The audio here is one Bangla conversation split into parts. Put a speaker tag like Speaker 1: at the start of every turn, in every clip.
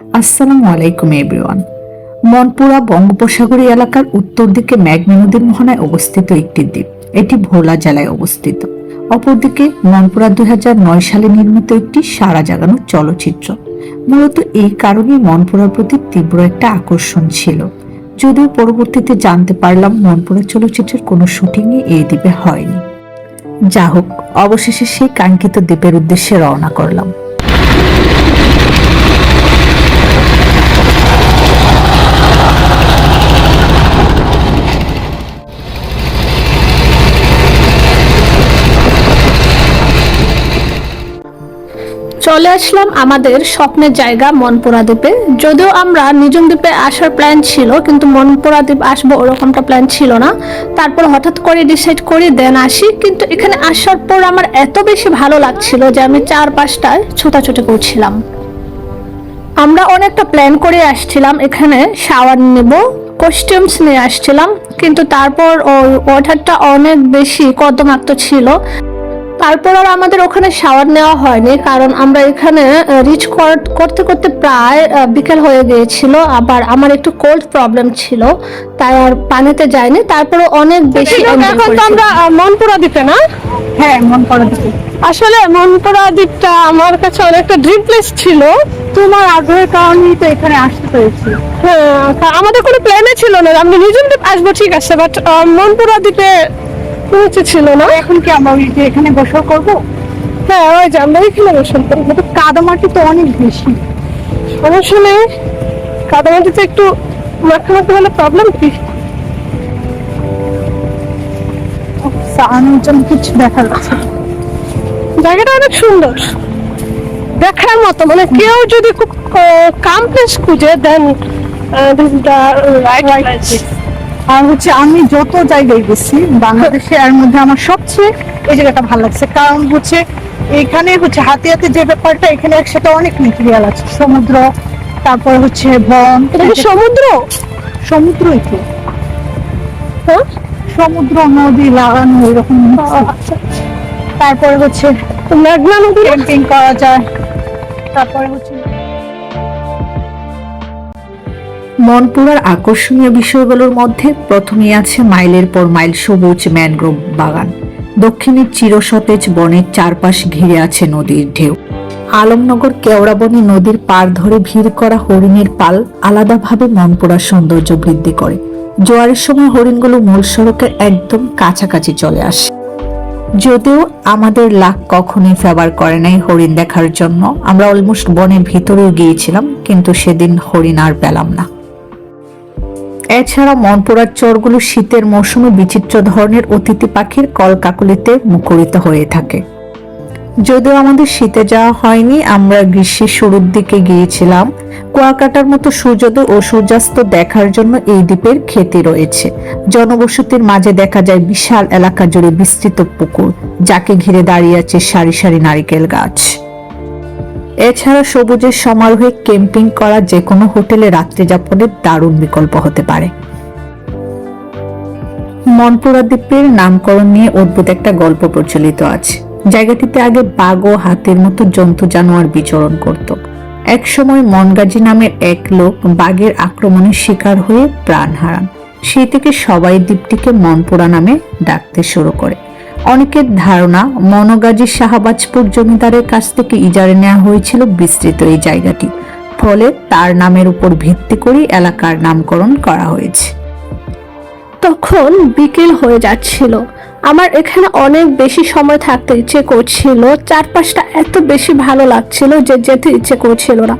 Speaker 1: আসসালামু আলাইকুম এভরিওয়ান মনপুরা বঙ্গোপসাগরী এলাকার উত্তর দিকে মেঘনা নদীর মোহনায় অবস্থিত একটি দ্বীপ। এটি ভোলা জেলায় অবস্থিত। অপরদিকে মনপুরা দুই হাজার নয় সালে নির্মিত একটি সারা জাগানো চলচ্চিত্র। মূলত এই কারণে মনপুরার প্রতি তীব্র একটা আকর্ষণ ছিল। যদিও পরবর্তীতে জানতে পারলাম মনপুরা চলচ্চিত্রের কোনো শুটিংই এই দ্বীপে হয়নি। যা হোক অবশেষে সেই কাঙ্ক্ষিত দ্বীপের উদ্দেশ্যে রওনা করলাম।
Speaker 2: চলে আসলাম আমাদের স্বপ্নের জায়গা মনপুরা দ্বীপে। যদিও আমরা নিজম দ্বীপে আসার প্ল্যান ছিল, কিন্তু মনপুরা দ্বীপ আসব ওরকমটা প্ল্যান ছিল না। তারপর হঠাৎ করে ডিসাইড করি দেন আসি। কিন্তু এখানে আসার পর আমার এত বেশি ভালো লাগছিল যে আমি চার পাঁচটায় ছুটাছুটি করছিলাম। আমরা অনেকটা প্ল্যান করে আসছিলাম, এখানে শাওয়ার নেব কস্টিউমস নিয়ে আসছিলাম। কিন্তু তারপর ওই ওয়াটারটা অনেক বেশি কর্দমাক্ত ছিল। তারপর আর আমাদের ওখানে শাওয়ার নেওয়া হয়নি কারণ আমরা এখানে রিচ করতে করতে প্রায় বিকেল হয়ে গিয়েছিল আবার আমার একটু কোল্ড প্রবলেম ছিল তাই আর পানিতে যায়নি তারপরে অনেক বেশি
Speaker 3: এখন তো আমরা মনপুরা দ্বীপে না?
Speaker 1: হ্যাঁ মন করা দিকে
Speaker 3: আসলে মনপুরা দ্বীপটা আমার কাছে অনেকটা ড্রিম প্লেস ছিল।
Speaker 1: তোমার আগ্রহের কারণেই তো এখানে আসতে পেরেছি।
Speaker 3: হ্যাঁ, তা আমাদের কোনো প্ল্যানে ছিল না। আমরা নিজম দ্বীপ আসব ঠিক আছে বাট মনপুরা দ্বীপে কিছু ছিল না।
Speaker 1: এখন কি আমরা ওই যে এখানে গোসল করব?
Speaker 3: হ্যাঁ ওই যে আমরা এখানে বসে করব।
Speaker 1: কিন্তু কাদামাটি তো অনেক বেশি।
Speaker 3: সমস্যা নেই কাদামাটিতে একটু হলে প্রবলেম কি?
Speaker 1: কিছু দেখার আছে।
Speaker 3: জায়গাটা অনেক সুন্দর। দেখার মতো মানে কেউ যদি খুব কাম প্লেস খুঁজে দেন দিস দ্য রাইট প্লেস
Speaker 1: আর হচ্ছে আমি যত জায়গায় গেছি বাংলাদেশে এর মধ্যে আমার সবচেয়ে এই জায়গাটা ভালো লাগছে। কারণ হচ্ছে এখানে হচ্ছে হাতে হাতে যে ব্যাপারটা এখানে একসাথে অনেক মেটেরিয়াল আছে। সমুদ্র তারপর হচ্ছে বন।
Speaker 3: সমুদ্র?
Speaker 1: সমুদ্রই তো।
Speaker 3: হ্যাঁ?
Speaker 1: সমুদ্র নদী লাগানো এরকম তারপরে হচ্ছে
Speaker 3: মেঘনা নদী?
Speaker 1: ক্যাম্পিং করা যায়। তারপরে হচ্ছে মনপুরার আকর্ষণীয় বিষয়গুলোর মধ্যে প্রথমেই আছে মাইলের পর মাইল সবুজ ম্যানগ্রোভ বাগান। দক্ষিণে চিরসতেজ বনের চারপাশ ঘিরে আছে নদীর ঢেউ। আলমনগর কেওড়াবনী নদীর পার ধরে ভিড় করা হরিণের পাল আলাদাভাবে মনপুরার সৌন্দর্য বৃদ্ধি করে। জোয়ারের সময় হরিণগুলো মূল সড়কের একদম কাছাকাছি চলে আসে। যদিও আমাদের লাখ কখনোই ফেভার করে নাই হরিণ দেখার জন্য। আমরা অলমোস্ট বনের ভিতরেও গিয়েছিলাম, কিন্তু সেদিন হরিণ আর পেলাম না। এছাড়া মনপুরার চরগুলো শীতের মৌসুমে বিচিত্র ধরনের অতিথি পাখির কলকাকলিতে মুখরিত হয়ে থাকে। যদিও আমাদের শীতে যাওয়া হয়নি, আমরা গ্রীষ্মের শুরুর দিকে গিয়েছিলাম। কুয়াকাটার মতো সূর্যোদয় ও সূর্যাস্ত দেখার জন্য এই দ্বীপের খ্যাতি রয়েছে। জনবসতির মাঝে দেখা যায় বিশাল এলাকা জুড়ে বিস্তৃত পুকুর, যাকে ঘিরে দাঁড়িয়ে আছে সারি সারি নারিকেল গাছ। এছাড়া সবুজের সমারোহে ক্যাম্পিং করা যে কোনো হোটেলে রাত্রি যাপনের দারুণ বিকল্প হতে পারে। মনপুরা দ্বীপের নামকরণ নিয়ে অদ্ভুত একটা গল্প প্রচলিত আছে। জায়গাটিতে আগে বাঘ ও হাতের মতো জন্তু জানোয়ার বিচরণ করত। এক সময় মনগাজী নামের এক লোক বাঘের আক্রমণের শিকার হয়ে প্রাণ হারান। সেই থেকে সবাই দ্বীপটিকে মনপুরা নামে ডাকতে শুরু করে। অনেকের ধারণা মনগাজী শাহবাজপুর জমিদারের কাছ থেকে ইজারে নেওয়া হয়েছিল বিস্তৃত এই জায়গাটি। ফলে তার নামের উপর ভিত্তি করে এলাকার নামকরণ করা হয়েছে।
Speaker 2: তখন বিকেল হয়ে যাচ্ছিল। আমার এখানে অনেক বেশি সময় থাকতে ইচ্ছে করছিল। চারপাশটা এত বেশি ভালো লাগছিল যে যেতে ইচ্ছে করছিল না।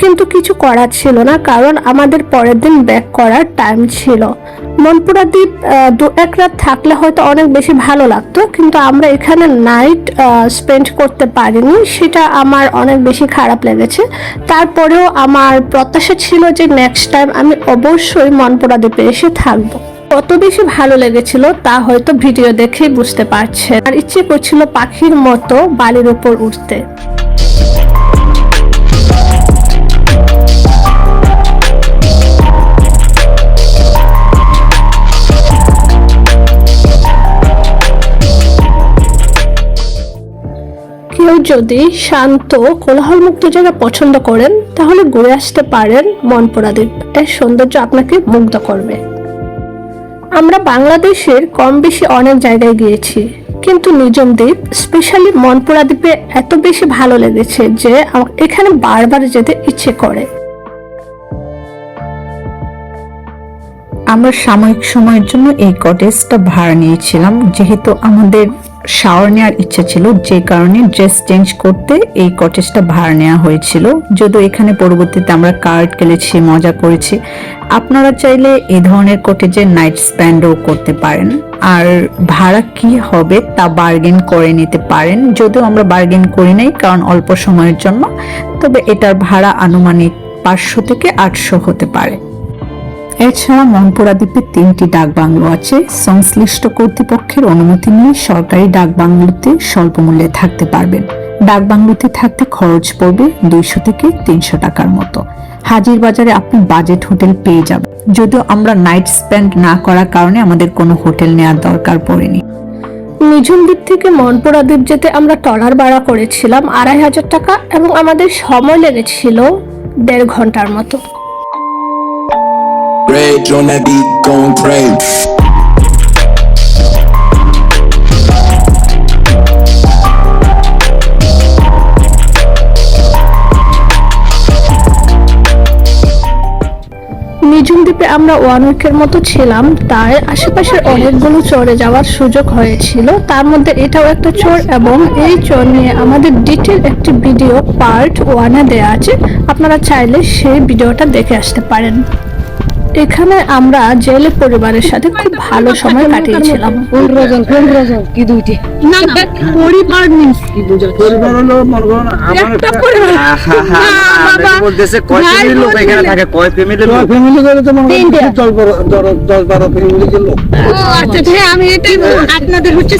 Speaker 2: কিন্তু কিছু করার ছিল না, কারণ আমাদের পরের দিন ব্যাক করার টাইম ছিল। মনপুরা দ্বীপ দু এক রাত থাকলে হয়তো অনেক বেশি ভালো লাগতো, কিন্তু আমরা এখানে নাইট স্পেন্ড করতে পারিনি, সেটা আমার অনেক বেশি খারাপ লেগেছে। তারপরেও আমার প্রত্যাশা ছিল যে নেক্সট টাইম আমি অবশ্যই মনপুরা দ্বীপে এসে থাকব। কত বেশি ভালো লেগেছিল তা হয়তো ভিডিও দেখেই বুঝতে পারছেন আর ইচ্ছে করছিল পাখির মতো বালির উপর উঠতে কেউ যদি শান্ত, কোলাহলমুক্ত জায়গা পছন্দ করেন, তাহলে ঘুরে আসতে পারেন মনপুরা দ্বীপ এর সৌন্দর্য আপনাকে মুগ্ধ করবে। আমরা বাংলাদেশের কম বেশি অনেক জায়গায় গিয়েছি। কিন্তু নিজম দ্বীপ স্পেশালি মনপুরা দ্বীপে এত বেশি ভালো লেগেছে যে এখানে বারবার যেতে ইচ্ছে করে।
Speaker 1: আমরা সাময়িক সময়ের জন্য এই কটেজটা ভাড়া নিয়েছিলাম, যেহেতু আমাদের শাওয়ার নেওয়ার ইচ্ছা ছিল, যে কারণে ড্রেস চেঞ্জ করতে এই কটেজটা ভাড়া নেওয়া হয়েছিল। যদিও এখানে পরবর্তীতে আমরা কার্ড খেলেছি মজা করেছি। আপনারা চাইলে এই ধরনের কটেজে নাইট স্প্যান্ডও করতে পারেন। আর ভাড়া কি হবে তা বার্গেন করে নিতে পারেন। যদিও আমরা বার্গেন করি নাই, কারণ অল্প সময়ের জন্য। তবে এটার ভাড়া আনুমানিক পাঁচশো থেকে আটশো হতে পারে। এছাড়া মনপুরা দ্বীপে তিনটি ডাক বাংলো আছে। সংশ্লিষ্ট কর্তৃপক্ষের অনুমতি নিয়ে সরকারি ডাক বাংলোতে স্বল্প মূল্যে থাকতে পারবেন। ডাক বাংলোতে থাকতে খরচ পড়বে দুইশো থেকে তিনশো টাকার মতো। হাজির বাজারে আপনি বাজেট হোটেল পেয়ে যাবেন যদিও আমরা নাইট স্পেন্ড না করার কারণে আমাদের কোনো হোটেল নেওয়ার দরকার পড়েনি।
Speaker 2: নিঝুম দ্বীপ থেকে মনপুরা দ্বীপ যেতে আমরা টলার ভাড়া করেছিলাম আড়াই হাজার টাকা এবং আমাদের সময় লেগেছিল দেড় ঘণ্টার মতো।
Speaker 4: Rage on that beat, gon' pray.
Speaker 2: নিঝুম দ্বীপে আমরা ওয়ান উইকের মতো ছিলাম তাই আশেপাশের অনেকগুলো চরে যাওয়ার সুযোগ হয়েছিল। তার মধ্যে এটাও একটা চর এবং এই চর নিয়ে আমাদের ডিটেল একটি ভিডিও পার্ট ওয়ানে দেওয়া আছে। আপনারা চাইলে সেই ভিডিওটা দেখে আসতে পারেন। এখানে আমরা জেলে পরিবারের সাথে খুব ভালো সময় কাটিয়েছিলাম।
Speaker 3: কি দুইটি?
Speaker 2: না না পরিবার মিন্স কি
Speaker 5: পরিবার হলো আমার
Speaker 2: একটা পরিবার। বাবা।
Speaker 5: বলতেছে কয়
Speaker 2: ভাই
Speaker 5: ফ্যামিলির লোক এখানে থাকে কয় ফ্যামিলির লোক?
Speaker 6: ফ্যামিলি করে তো মনে
Speaker 2: তিনটে।
Speaker 6: হয় দশ বারো দশ- দশ বারো ফ্যামিলি গেল
Speaker 2: আচ্ছা ভাই আমি এটাই আপনাদের হচ্ছে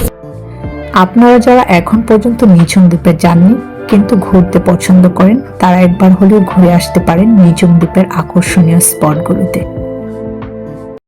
Speaker 1: আপনারা যারা এখন পর্যন্ত নিঝুম দ্বীপে যাননি কিন্তু ঘুরতে পছন্দ করেন তারা একবার হলেও ঘুরে আসতে পারেন নিজম দ্বীপের আকর্ষণীয় স্পটগুলোতে।